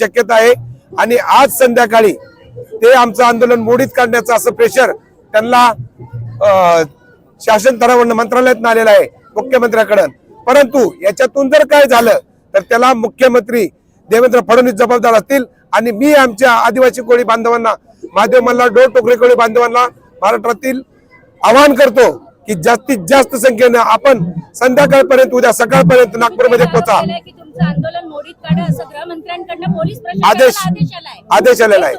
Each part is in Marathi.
शक्यता आहे. आणि आज संध्याकाळी ते आमचं आंदोलन मोडीत काढण्याचं असं प्रेशर त्यांना शासन स्तरावरनं मंत्रालयात आलेलं आहे मुख्यमंत्र्याकडं. परंतु याच्यातून जर काय झालं तर त्याला मुख्यमंत्री देवेंद्र फडणवीस जबाबदार असतील. आणि मी आमच्या आदिवासी कोळी बांधवांना महादेव डोळ डोर टोकरे कोळी बांधवांना महाराष्ट्रातील आवाहन करतो की जास्तीत जास्त संख्येनं आपण संध्याकाळपर्यंत उद्या सकाळपर्यंत नागपूरमध्ये पोहोचा. तुमचं आंदोलन मोडीत काढा असं गृहमंत्र्यांकडनं पोलीस आदेश प्रशासनाला आदेश. आलाय. आदेश आलेला आहे.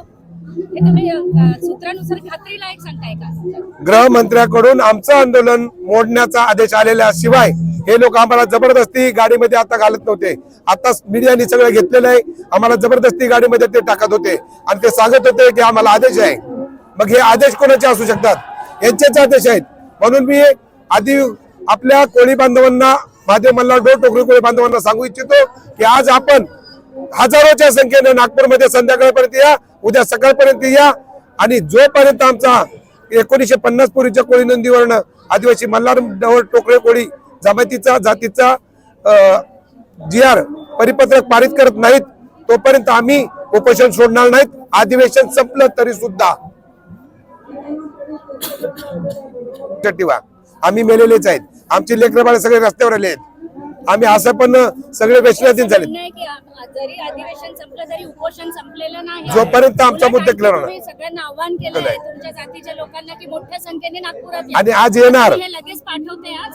हे तुम्ही अ, सूत्रानुसार खात्रीलायक सांगताय का? गृहमंत्र्याकडून आमचं आंदोलन मोडण्याचा आदेश आलेल्या शिवाय हे लोक आम्हाला जबरदस्ती गाडीमध्ये आता घालत नव्हते. आता मीडियाने सगळं घेतलेलं आहे. आम्हाला जबरदस्ती गाडीमध्ये ते टाकत होते. आणि ते सांगत होते की आम्हाला आदेश आहे. मग हे आदेश कोणाचे असू शकतात? यांचेच आदेश आहेत. म्हणून मी आधी आपल्या कोळी बांधवांना माझे मल्हार डोर टोकरी कोळी बांधवांना सांगू इच्छितो की आज आपण हजारोच्या संख्येने नागपूरमध्ये संध्याकाळपर्यंत या उद्या सकाळपर्यंत या. आणि जोपर्यंत आमचा एकोणीसशे पन्नास पूर्वीच्या कोळी नोंदीवरनं आदिवासी मल्हार डवळ टोकळे कोळी जमातीचा जातीचा जी आर परिपत्रक पारित करत नाहीत तोपर्यंत आम्ही उपोषण सोडणार नाहीत. अधिवेशन संपलं तरी सुद्धा. लक्षात ठेवा आम्ही मेलेलेच आहेत. आमचे लेकर बाळ सगळे रस्त्यावर आले आहेत. आम्ही असं पण सगळे वेचण्याधीन झाले म्हणणं आहे की आ- जरी अधिवेशन संपलं तरी उपोषण संपलेलं नाही. जोपर्यंत आमचा मुद्दे आज clear तुम्ही सगळ्यांना आव्हान केलंय तुमच्या जातीच्या लोकांना की मोठ्या संख्येने नागपुरात या. आणि आज येणार. हे लगेच पाठवते हा.